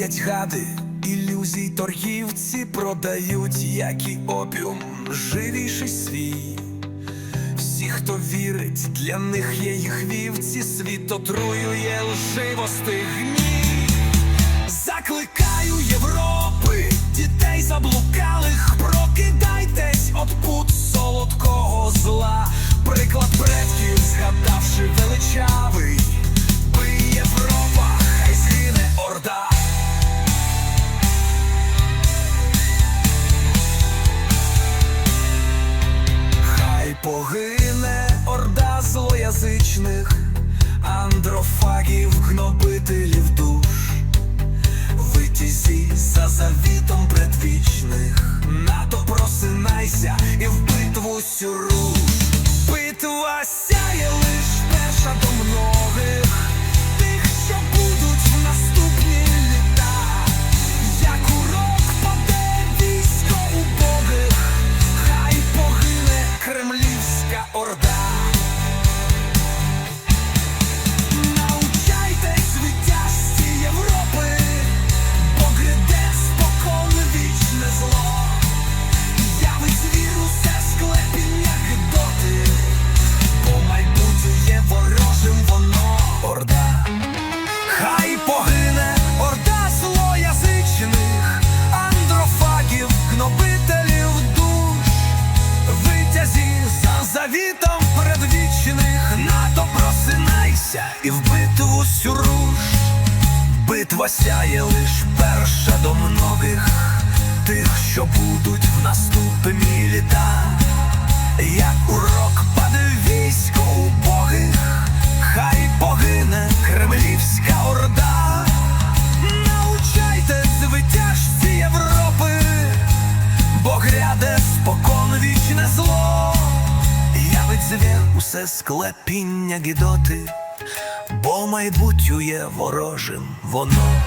Люблять гади, ілюзій торгівці продають, як і опіум, живіший свій. Всі, хто вірить, для них є їх вівці, світ отруює лживости гній. Закликаю Європи, орда злоязичних, андрофагів, гнобителів душ, витязі за завітом предвічних, НАТО просинайся і в битву сю завітом предвічних, НАТО просинайся і в битву сю руш. Битва сяє лиш перша до многих, тих, що будуть в наступні літа, як урок паде військо убогих, хай погине кремлівська орда. Научайте витяжці Європи, бо гряде спокон вічне зло, звір усе склепіння гідоти, бо майбутнє ворожим воно.